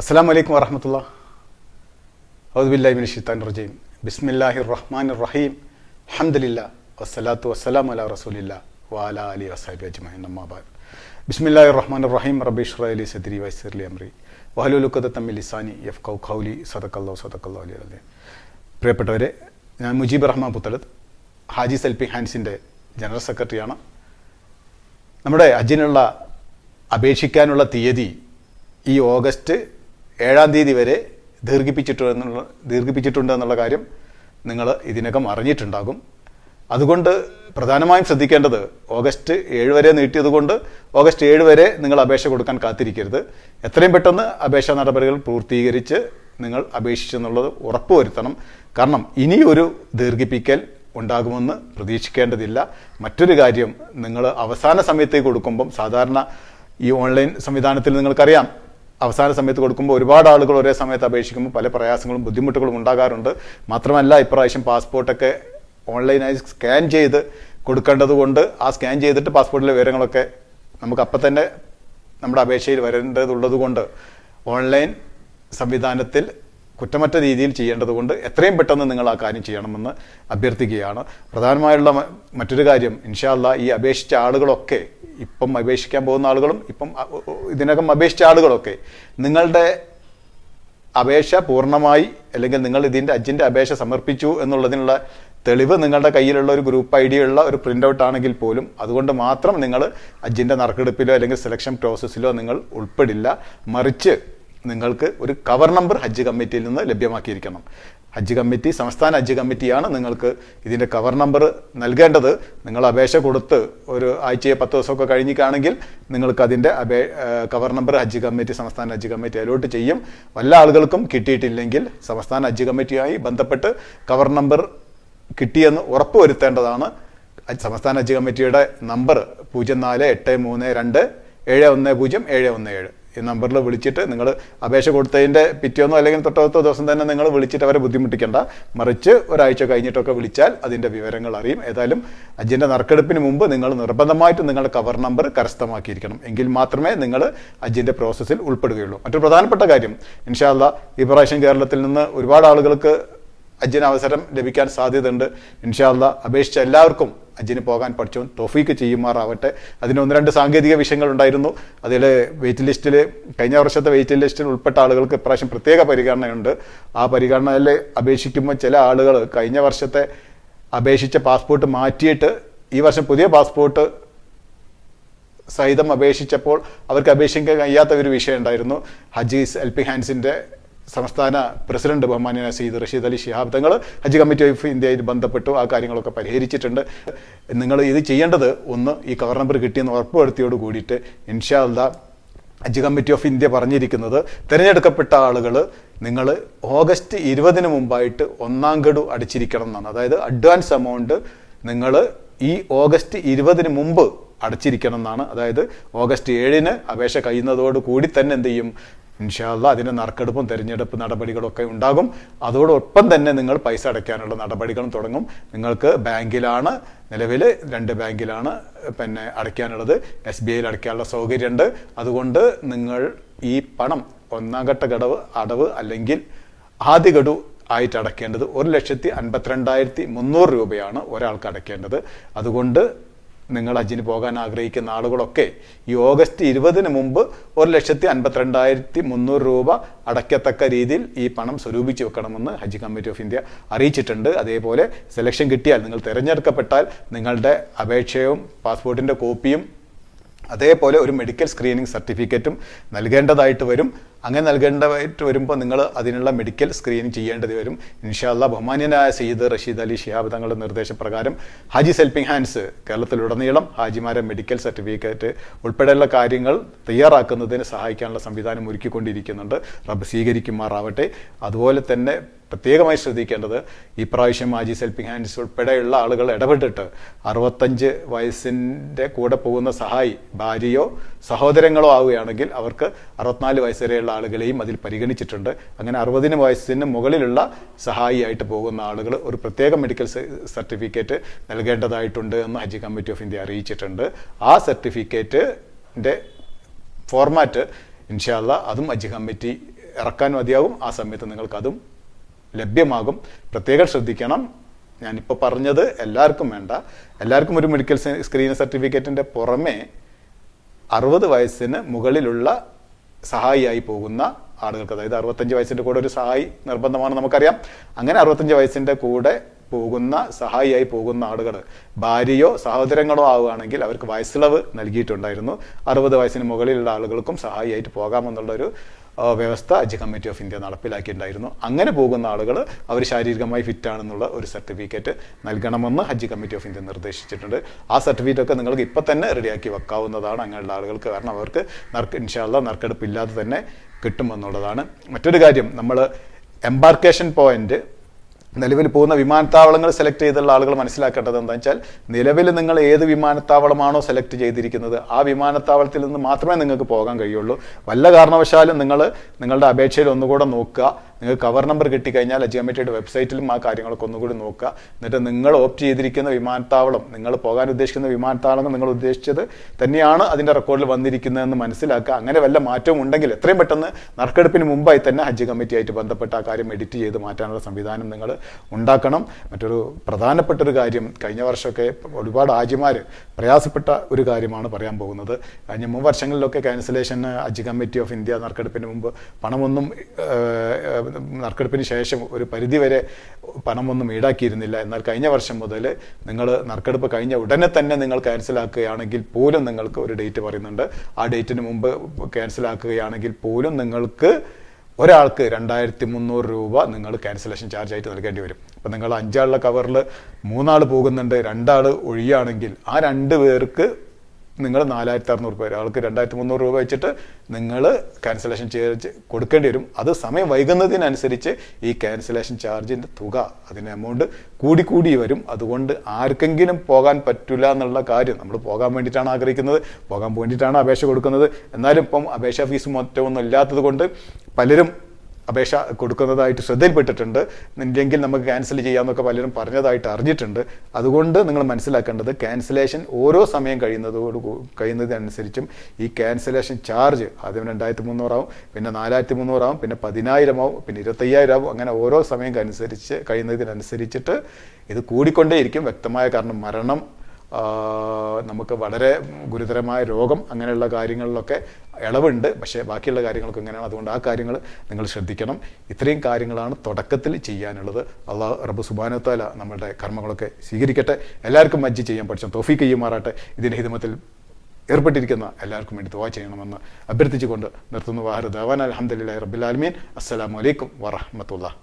അസ്സാം വലൈക്കും വറഹമത്തുള്ള ഔദ്ബില്ലാഹിമിൻ ഷിത്താൻ റജീം. ബിസ്മില്ലാഹി റഹ്മാൻ റഹീം. അഹമ്മദില്ല വസ്സലാത്തു വസ്സലാം അല റസൂലില്ല. വാല അലി വസാബി അജ്മൈൻ അമ്മാബാദ് ബിസ്മില്ലാഹി റഹ്മാൻ റഹീം. റബീഷ് അലി സദ്രി വൈസർലി അമ്രി വഹലുലുക്കത്ത് തമ്മിൽ ഇസാനി എഫ് കൗ ഖൗലി സദക്കല്ലോ സദക്കല്ലോ അലി അലി പ്രിയപ്പെട്ടവരെ ഞാൻ മുജീബ് റഹ്മാൻ പുത്തലത്ത് ഹാജി സൽപി ഹാൻസിന്റെ ജനറൽ സെക്രട്ടറിയാണ്. നമ്മുടെ അജിനുള്ള അപേക്ഷിക്കാനുള്ള തീയതി ഈ ഓഗസ്റ്റ് ഏഴാം തീയതി വരെ ദീർഘിപ്പിച്ചിട്ടുണ്ടെന്നുള്ള ദീർഘിപ്പിച്ചിട്ടുണ്ട് എന്നുള്ള കാര്യം നിങ്ങൾ ഇതിനകം അറിഞ്ഞിട്ടുണ്ടാകും. അതുകൊണ്ട് പ്രധാനമായും ശ്രദ്ധിക്കേണ്ടത് ഓഗസ്റ്റ് ഏഴ് വരെ നീട്ടിയതുകൊണ്ട് ഓഗസ്റ്റ് ഏഴ് വരെ നിങ്ങൾ അപേക്ഷ കൊടുക്കാൻ കാത്തിരിക്കരുത്. എത്രയും പെട്ടെന്ന് അപേക്ഷാ നടപടികൾ പൂർത്തീകരിച്ച് നിങ്ങൾ അപേക്ഷിച്ചെന്നുള്ളത് ഉറപ്പുവരുത്തണം കാരണം ഇനിയൊരു ദീർഘിപ്പിക്കൽ ഉണ്ടാകുമെന്ന് പ്രതീക്ഷിക്കേണ്ടതില്ല. മറ്റൊരു കാര്യം നിങ്ങൾ അവസാന സമയത്തേക്ക് കൊടുക്കുമ്പം സാധാരണ ഈ ഓൺലൈൻ സംവിധാനത്തിൽ നിങ്ങൾക്കറിയാം അവസാന സമയത്ത് കൊടുക്കുമ്പോൾ ഒരുപാട് ആളുകൾ ഒരേ സമയത്ത് അപേക്ഷിക്കുമ്പോൾ പല പ്രയാസങ്ങളും ബുദ്ധിമുട്ടുകളും ഉണ്ടാകാറുണ്ട്. മാത്രമല്ല ഇപ്രാവശ്യം പാസ്പോർട്ടൊക്കെ ഓൺലൈനായി സ്കാൻ ചെയ്ത് കൊടുക്കേണ്ടത് കൊണ്ട് ആ സ്കാൻ ചെയ്തിട്ട് പാസ്പോർട്ടിലെ വിവരങ്ങളൊക്കെ നമുക്ക് അപ്പം തന്നെ നമ്മുടെ അപേക്ഷയിൽ വരേണ്ടതുള്ളത് കൊണ്ട് ഓൺലൈൻ സംവിധാനത്തിൽ കുറ്റമറ്റ രീതിയിൽ ചെയ്യേണ്ടതുകൊണ്ട് എത്രയും പെട്ടെന്ന് നിങ്ങൾ ആ കാര്യം ചെയ്യണമെന്ന് അഭ്യർത്ഥിക്കുകയാണ്. പ്രധാനമായുള്ള മറ്റൊരു കാര്യം ഇൻഷാല്ല ഈ അപേക്ഷിച്ച ആളുകളൊക്കെ ഇപ്പം അപേക്ഷിക്കാൻ പോകുന്ന ആളുകളും ഇപ്പം ഇതിനകം അപേക്ഷിച്ച ആളുകളൊക്കെ നിങ്ങളുടെ അപേക്ഷ പൂർണമായി അല്ലെങ്കിൽ നിങ്ങൾ ഇതിന്റെ അജിന്റെ അപേക്ഷ സമർപ്പിച്ചു എന്നുള്ളതിനുള്ള തെളിവ് നിങ്ങളുടെ കയ്യിലുള്ള ഒരു ഗ്രൂപ്പ് ഐ ഡി ഉള്ള ഒരു പ്രിന്റ് ഔട്ട് ആണെങ്കിൽ പോലും അതുകൊണ്ട് മാത്രം നിങ്ങൾ അജിന്റെ നറുക്കെടുപ്പിലോ അല്ലെങ്കിൽ സെലക്ഷൻ പ്രോസസ്സിലോ നിങ്ങൾ ഉൾപ്പെടില്ല. മറിച്ച് നിങ്ങൾക്ക് ഒരു കവർ നമ്പർ ഹജ്ജ് കമ്മിറ്റിയിൽ നിന്ന് ലഭ്യമാക്കിയിരിക്കണം. ഹജ്ജ് കമ്മിറ്റി സംസ്ഥാന ഹജ്ജ് കമ്മിറ്റിയാണ് നിങ്ങൾക്ക് ഇതിന്റെ കവർ നമ്പർ നൽകേണ്ടത്. നിങ്ങൾ അപേക്ഷ കൊടുത്ത് ഒരു ആഴ്ചയെ പത്ത് ദിവസമൊക്കെ കഴിഞ്ഞിട്ടാണെങ്കിൽ നിങ്ങൾക്ക് അതിന്റെ അപേ കവർ നമ്പർ ഹജ്ജ് കമ്മിറ്റി സംസ്ഥാന ഹജ്ജ് കമ്മിറ്റി അലോട്ട് ചെയ്യും. വല്ല ആളുകൾക്കും കിട്ടിയിട്ടില്ലെങ്കിൽ സംസ്ഥാന ഹജ്ജ് കമ്മിറ്റിയുമായി ബന്ധപ്പെട്ട് കവർ നമ്പർ കിട്ടിയെന്ന് ഉറപ്പുവരുത്തേണ്ടതാണ്. വരുത്തേണ്ടതാണ് സംസ്ഥാന ഹജ്ജ് കമ്മിറ്റിയുടെ നമ്പർ പൂജ്യം നാല് എട്ട് മൂന്ന് രണ്ട് ഏഴ് ഒന്ന് പൂജ്യം ഏഴ് ഒന്ന് ഏഴ്. ഈ നമ്പറിൽ വിളിച്ചിട്ട് നിങ്ങൾ അപേക്ഷ കൊടുത്തതിന്റെ പിറ്റേന്നോ അല്ലെങ്കിൽ തൊട്ടടുത്ത ദിവസം തന്നെ നിങ്ങൾ വിളിച്ചിട്ട് അവരെ ബുദ്ധിമുട്ടിക്കേണ്ട. മറിച്ച് ഒരാഴ്ച കഴിഞ്ഞിട്ടൊക്കെ വിളിച്ചാൽ അതിന്റെ വിവരങ്ങൾ അറിയും. ഏതായാലും അജിന്റെ നറുക്കെടുപ്പിന് മുമ്പ് നിങ്ങൾ നിർബന്ധമായിട്ടും നിങ്ങളുടെ കവർ നമ്പർ കരസ്ഥമാക്കിയിരിക്കണം. എങ്കിൽ മാത്രമേ നിങ്ങൾ അജിന്റെ പ്രോസസ്സിൽ ഉൾപ്പെടുകയുള്ളൂ. മറ്റൊരു പ്രധാനപ്പെട്ട കാര്യം ഇൻഷാല്ല ഈ പ്രാവശ്യം കേരളത്തിൽ നിന്ന് ഒരുപാട് ആളുകൾക്ക് അജ്ജിന് അവസരം ലഭിക്കാൻ സാധ്യതയുണ്ട്. ഇൻഷാല്ല അപേക്ഷിച്ച എല്ലാവർക്കും അജ്ജിന് പോകാൻ പഠിച്ചോൻ തോഫീക്ക് ചെയ്യുമാറാവട്ടെ. അതിന് ഒന്ന് രണ്ട് സാങ്കേതിക വിഷയങ്ങൾ ഉണ്ടായിരുന്നു അതിൽ വെയിറ്റ് ലിസ്റ്റിൽ കഴിഞ്ഞ വർഷത്തെ വെയിറ്റ് ലിസ്റ്റിൽ ഉൾപ്പെട്ട ആളുകൾക്ക് ഇപ്രാവശ്യം പ്രത്യേക പരിഗണനയുണ്ട്. ആ പരിഗണനയിൽ അപേക്ഷിക്കുമ്പോൾ ചില ആളുകൾ കഴിഞ്ഞ വർഷത്തെ അപേക്ഷിച്ച പാസ്പോർട്ട് മാറ്റിയിട്ട് ഈ വർഷം പുതിയ പാസ്പോർട്ട് സഹിതം അപേക്ഷിച്ചപ്പോൾ അവർക്ക് അപേക്ഷിക്കാൻ കഴിയാത്ത ഒരു വിഷയം ഉണ്ടായിരുന്നു ഹജീസ് എൽ പി ഹാൻസിന്റെ സംസ്ഥാന പ്രസിഡന്റ് ബഹുമാന്യന സെയ്ദ് റഷീദ് അലി ശിഹാബ് തങ്ങൾ ഹജ്ജ് കമ്മിറ്റി ഓഫ് ഇന്ത്യയിൽ ബന്ധപ്പെട്ടു. ആ കാര്യങ്ങളൊക്കെ പരിഹരിച്ചിട്ടുണ്ട്. നിങ്ങൾ ഇത് ചെയ്യേണ്ടത് ഒന്ന് ഈ കവർ നമ്പർ കിട്ടിയെന്ന് ഉറപ്പുവരുത്തിയോട് കൂടിയിട്ട് ഇൻഷാ അല്ല ഹജ്ജ് കമ്മിറ്റി ഓഫ് ഇന്ത്യ പറഞ്ഞിരിക്കുന്നത് തിരഞ്ഞെടുക്കപ്പെട്ട ആളുകൾ നിങ്ങൾ ഓഗസ്റ്റ് ഇരുപതിന് മുമ്പായിട്ട് ഒന്നാം ഗഡു അടിച്ചിരിക്കണം എന്നാണ്. അതായത് അഡ്വാൻസ് എമൗണ്ട് നിങ്ങൾ ഈ ഓഗസ്റ്റ് ഇരുപതിന് മുമ്പ് അടച്ചിരിക്കണം എന്നാണ്. അതായത് ഓഗസ്റ്റ് ഏഴിന് അപേക്ഷ കഴിയുന്നതോടുകൂടി തന്നെ എന്ത് ചെയ്യും? ഇൻഷാല്ല അതിന് നറുക്കെടുപ്പും തെരഞ്ഞെടുപ്പ് നടപടികളൊക്കെ ഉണ്ടാകും. അതോടൊപ്പം തന്നെ നിങ്ങൾ പൈസ അടയ്ക്കാനുള്ള നടപടികളും തുടങ്ങും. നിങ്ങൾക്ക് ബാങ്കിലാണ് നിലവിൽ രണ്ട് ബാങ്കിലാണ് പിന്നെ അടയ്ക്കാനുള്ളത്. എസ് ബി ഐയിൽ അടയ്ക്കാനുള്ള സൗകര്യമുണ്ട്. അതുകൊണ്ട് നിങ്ങൾ ഈ പണം ഒന്നാം ഘട്ട ഘടവ് അടവ് അല്ലെങ്കിൽ ആദ്യ ഗഡു ആയിട്ട് അടയ്ക്കേണ്ടത് ഒരു ലക്ഷത്തി അൻപത്തിരണ്ടായിരത്തി മുന്നൂറ് രൂപയാണ് ഒരാൾക്ക് അടയ്ക്കേണ്ടത്. അതുകൊണ്ട് നിങ്ങൾ ഹജ്ജിന് പോകാൻ ആഗ്രഹിക്കുന്ന ആളുകളൊക്കെ ഈ ഓഗസ്റ്റ് ഇരുപതിന് മുമ്പ് ഒരു ലക്ഷത്തി അൻപത്തിരണ്ടായിരത്തി മുന്നൂറ് രൂപ അടയ്ക്കത്തക്ക രീതിയിൽ ഈ പണം സ്വരൂപിച്ച് വെക്കണമെന്ന് ഹജ്ജ് കമ്മിറ്റി ഓഫ് ഇന്ത്യ അറിയിച്ചിട്ടുണ്ട്. അതേപോലെ സെലക്ഷൻ കിട്ടിയാൽ നിങ്ങൾ തിരഞ്ഞെടുക്കപ്പെട്ടാൽ നിങ്ങളുടെ അപേക്ഷയും പാസ്പോർട്ടിന്റെ കോപ്പിയും അതേപോലെ ഒരു മെഡിക്കൽ സ്ക്രീനിങ് സർട്ടിഫിക്കറ്റും നൽകേണ്ടതായിട്ട് വരും. അങ്ങനെ നൽകേണ്ടതായിട്ട് വരുമ്പോൾ നിങ്ങൾ അതിനുള്ള മെഡിക്കൽ സ്ക്രീൻ ചെയ്യേണ്ടത് വരും. ഇൻഷാല്ല ബഹുമാന്യനായ സയ്യിദ് റഷീദ് അലി ഷിഹാബ് തങ്ങളുടെ നിർദ്ദേശപ്രകാരം ഹാജി സെൽപ്പിംഗ് ഹാൻഡ്സ് കേരളത്തിലുടനീളം ഹാജിമാരെ മെഡിക്കൽ സർട്ടിഫിക്കറ്റ് ഉൾപ്പെടെയുള്ള കാര്യങ്ങൾ തയ്യാറാക്കുന്നതിന് സഹായിക്കാനുള്ള സംവിധാനം ഒരുക്കിക്കൊണ്ടിരിക്കുന്നുണ്ട്. റബ്ബ് സ്വീകരിക്കുമാറാവട്ടെ. അതുപോലെ തന്നെ പ്രത്യേകമായി ശ്രദ്ധിക്കേണ്ടത് ഈ പ്രാവശ്യം മാജി സെൽപ്പിംഗ് ഹാൻഡ്സ് ഉൾപ്പെടെയുള്ള ആളുകൾ ഇടപെട്ടിട്ട് അറുപത്തഞ്ച് വയസ്സിന്റെ കൂടെ പോകുന്ന സഹായി ഭാര്യയോ സഹോദരങ്ങളോ ആവുകയാണെങ്കിൽ അവർക്ക് അറുപത്തിനാല് വയസ്സ് വരെയുള്ള ആളുകളെയും അതിൽ പരിഗണിച്ചിട്ടുണ്ട്. അങ്ങനെ അറുപതിന് വയസ്സിന് മുകളിലുള്ള സഹായിയായിട്ട് പോകുന്ന ആളുകൾ ഒരു പ്രത്യേക മെഡിക്കൽ സർട്ടിഫിക്കറ്റ് നൽകേണ്ടതായിട്ടുണ്ട് എന്ന് ഹജ്ജ് കമ്മിറ്റി ഓഫ് ഇന്ത്യ അറിയിച്ചിട്ടുണ്ട്. ആ സർട്ടിഫിക്കറ്റിന്റെ ഫോർമാറ്റ് ഇൻഷാല്ല അതും ഹജ്ജ് കമ്മിറ്റി ഇറക്കാൻ മതിയാവും. ആ സമയത്ത് നിങ്ങൾക്ക് അതും ലഭ്യമാകും. പ്രത്യേകം ശ്രദ്ധിക്കണം. ഞാനിപ്പോൾ പറഞ്ഞത് എല്ലാവർക്കും വേണ്ട. എല്ലാവർക്കും ഒരു മെഡിക്കൽ സ്ക്രീൻ സർട്ടിഫിക്കറ്റിന്റെ പുറമെ അറുപത് വയസ്സിന് മുകളിലുള്ള സഹായിയായി പോകുന്ന ആളുകൾക്ക് അതായത് അറുപത്തഞ്ച് വയസ്സിന്റെ കൂടെ ഒരു സഹായി നിർബന്ധമാണ് നമുക്കറിയാം. അങ്ങനെ അറുപത്തഞ്ച് വയസ്സിന്റെ കൂടെ പോകുന്ന സഹായിയായി പോകുന്ന ആളുകൾ ഭാര്യയോ സഹോദരങ്ങളോ ആവുകയാണെങ്കിൽ അവർക്ക് വയസ്സിളവ് നൽകിയിട്ടുണ്ടായിരുന്നു. അറുപത് വയസ്സിന് മുകളിലുള്ള ആളുകൾക്കും സഹായിയായിട്ട് പോകാമെന്നുള്ള ഒരു ആ, വ്യവസ്ഥ ഹജ്ജ് കമ്മിറ്റി ഓഫ് ഇന്ത്യ നടപ്പിലാക്കിയിട്ടുണ്ടായിരുന്നു. അങ്ങനെ പോകുന്ന ആളുകൾ അവർ ശാരീരികമായി ഫിറ്റ് ആണെന്നുള്ള ഒരു സർട്ടിഫിക്കറ്റ് നൽകണമെന്ന് ഹജ്ജ് കമ്മിറ്റി ഓഫ് ഇന്ത്യ നിർദ്ദേശിച്ചിട്ടുണ്ട്. ആ സർട്ടിഫിക്കറ്റ് ഒക്കെ നിങ്ങൾക്ക് ഇപ്പം തന്നെ റെഡിയാക്കി വെക്കാവുന്നതാണ് അങ്ങനെയുള്ള ആളുകൾക്ക്. കാരണം അവർക്ക് നറുക്ക് ഇൻഷാല്ല നറുക്കെടുപ്പില്ലാതെ തന്നെ കിട്ടുമെന്നുള്ളതാണ്. മറ്റൊരു കാര്യം നമ്മൾ എംബാർക്കേഷൻ പോയിന്റ് നിലവിൽ പോകുന്ന വിമാനത്താവളങ്ങൾ സെലക്ട് ചെയ്തുള്ള ആളുകൾ മനസ്സിലാക്കേണ്ടത് എന്താ വെച്ചാൽ നിലവിൽ നിങ്ങൾ ഏത് വിമാനത്താവളമാണോ സെലക്ട് ചെയ്തിരിക്കുന്നത് ആ വിമാനത്താവളത്തിൽ നിന്ന് മാത്രമേ നിങ്ങൾക്ക് പോകാൻ കഴിയുള്ളൂ. വല്ല കാരണവശാലും നിങ്ങൾ നിങ്ങളുടെ അപേക്ഷയിൽ ഒന്നുകൂടെ നോക്കുക. നിങ്ങൾക്ക് കവർ നമ്പർ കിട്ടിക്കഴിഞ്ഞാൽ ജിയോമെട്രിയുടെ വെബ്സൈറ്റിലും ആ കാര്യങ്ങളൊക്കെ ഒന്നുകൂടി നോക്കുക. എന്നിട്ട് നിങ്ങൾ ഓപ്റ്റ് ചെയ്തിരിക്കുന്ന വിമാനത്താവളം നിങ്ങൾ പോകാൻ ഉദ്ദേശിക്കുന്ന വിമാനത്താവളം നിങ്ങൾ ഉദ്ദേശിച്ചത് തന്നെയാണ് അതിന്റെ റെക്കോർഡിൽ വന്നിരിക്കുന്നതെന്ന് മനസ്സിലാക്കുക. അങ്ങനെ വല്ല മാറ്റവും ഉണ്ടെങ്കിൽ എത്രയും പെട്ടെന്ന് നറുക്കെടുപ്പിന് മുമ്പായി തന്നെ ഹജ്ജ് കമ്മിറ്റിയായിട്ട് ബന്ധപ്പെട്ട ആ കാര്യം എഡിറ്റ് ചെയ്ത് മാറ്റാനുള്ള സംവിധാനം നിങ്ങൾ ഉണ്ടാക്കണം. മറ്റൊരു പ്രധാനപ്പെട്ട ഒരു കാര്യം കഴിഞ്ഞ വർഷമൊക്കെ ഒരുപാട് ആജിമാർ പ്രയാസപ്പെട്ട ഒരു കാര്യമാണ് പറയാൻ പോകുന്നത്. കഴിഞ്ഞ മുൻ വർഷങ്ങളിലൊക്കെ cancellation Hajj committee of India നറുക്കെടുപ്പിന് മുമ്പ് പണമൊന്നും നറുക്കെടുപ്പിന് ശേഷം ഒരു പരിധി വരെ പണമൊന്നും ഈടാക്കിയിരുന്നില്ല. എന്നാൽ കഴിഞ്ഞ വർഷം മുതൽ നിങ്ങൾ നറുക്കെടുപ്പ് കഴിഞ്ഞ ഉടനെ തന്നെ നിങ്ങൾ ക്യാൻസലാക്കുകയാണെങ്കിൽ പോലും നിങ്ങൾക്ക് ഒരു ഡേറ്റ് പറയുന്നുണ്ട്. ആ ഡേറ്റിന് മുമ്പ് ക്യാൻസലാക്കുകയാണെങ്കിൽ പോലും നിങ്ങൾക്ക് ഒരാൾക്ക് രണ്ടായിരത്തി മുന്നൂറ് രൂപ നിങ്ങൾ ക്യാൻസലേഷൻ ചാർജ് ആയിട്ട് നൽകേണ്ടി വരും. അപ്പം നിങ്ങൾ അഞ്ചാളുടെ കവറിൽ മൂന്നാൾ പോകുന്നുണ്ട് രണ്ടാൾ ഒഴിയാണെങ്കിൽ ആ രണ്ട് പേർക്ക് നിങ്ങൾ നാലായിരത്തി അറുന്നൂറ് രൂപ ഒരാൾക്ക് രണ്ടായിരത്തി മുന്നൂറ് രൂപ വെച്ചിട്ട് നിങ്ങൾ ക്യാൻസലേഷൻ ചാർജ് കൊടുക്കേണ്ടി വരും. അത് സമയം വൈകുന്നതിനനുസരിച്ച് ഈ ക്യാൻസലേഷൻ ചാർജിന്റെ തുക അതിന്റെ എമൗണ്ട് കൂടി കൂടി വരും. അതുകൊണ്ട് ആർക്കെങ്കിലും പോകാൻ പറ്റില്ല എന്നുള്ള കാര്യം നമ്മൾ പോകാൻ വേണ്ടിയിട്ടാണ് ആഗ്രഹിക്കുന്നത്. പോകാൻ വേണ്ടിയിട്ടാണ് അപേക്ഷ കൊടുക്കുന്നത്. എന്നാലും ഇപ്പം അപേക്ഷാ ഫീസ് മറ്റൊന്നും ഇല്ലാത്തത് കൊണ്ട് പലരും അപേക്ഷ കൊടുക്കുന്നതായിട്ട് ശ്രദ്ധയിൽപ്പെട്ടിട്ടുണ്ട്. ഇല്ലെങ്കിൽ നമുക്ക് ക്യാൻസൽ ചെയ്യാമെന്നൊക്കെ പലരും പറഞ്ഞതായിട്ട് അറിഞ്ഞിട്ടുണ്ട്. അതുകൊണ്ട് നിങ്ങൾ മനസ്സിലാക്കേണ്ടത് ക്യാൻസലേഷൻ ഓരോ സമയം കഴിയുന്നതോട് കഴിയുന്നതിനനുസരിച്ചും ഈ ക്യാൻസലേഷൻ ചാർജ് ആദ്യം രണ്ടായിരത്തി മുന്നൂറാവും പിന്നെ നാലായിരത്തി മുന്നൂറാവും പിന്നെ പതിനായിരമാവും പിന്നെ ഇരുപത്തയ്യായിരം ആവും അങ്ങനെ ഓരോ സമയം അനുസരിച്ച് കഴിയുന്നതിനനുസരിച്ചിട്ട് ഇത് കൂടിക്കൊണ്ടേയിരിക്കും. വ്യക്തമായ കാരണം മരണം നമുക്ക് വളരെ ഗുരുതരമായ രോഗം അങ്ങനെയുള്ള കാര്യങ്ങളിലൊക്കെ ഇളവുണ്ട്. പക്ഷേ ബാക്കിയുള്ള കാര്യങ്ങളൊക്കെ ഇങ്ങനെയാണ്. അതുകൊണ്ട് ആ കാര്യങ്ങൾ നിങ്ങൾ ശ്രദ്ധിക്കണം. ഇത്രയും കാര്യങ്ങളാണ് തുടക്കത്തിൽ ചെയ്യാനുള്ളത്. അള്ളാഹ് റബ്ബ് സുബാനത്താല നമ്മളുടെ കർമ്മങ്ങളൊക്കെ സ്വീകരിക്കട്ടെ. എല്ലാവർക്കും മജ്ജി ചെയ്യാൻ പഠിച്ച തോഫീക്ക് ചെയ്യുമാറാട്ടെ ഇതിന്റെ ഹിതമത്തിൽ ഏർപ്പെട്ടിരിക്കുന്ന എല്ലാവർക്കും വേണ്ടി ദുവാ ചെയ്യണമെന്ന് അഭ്യർത്ഥിച്ചുകൊണ്ട് നിർത്തുന്നു. വാഹർ ദവാൻ അലഹമ്മദില്ലാ റബ്ബുലാലമീൻ അസ്സലാമലൈക്കും വറഹമത്തുള്ള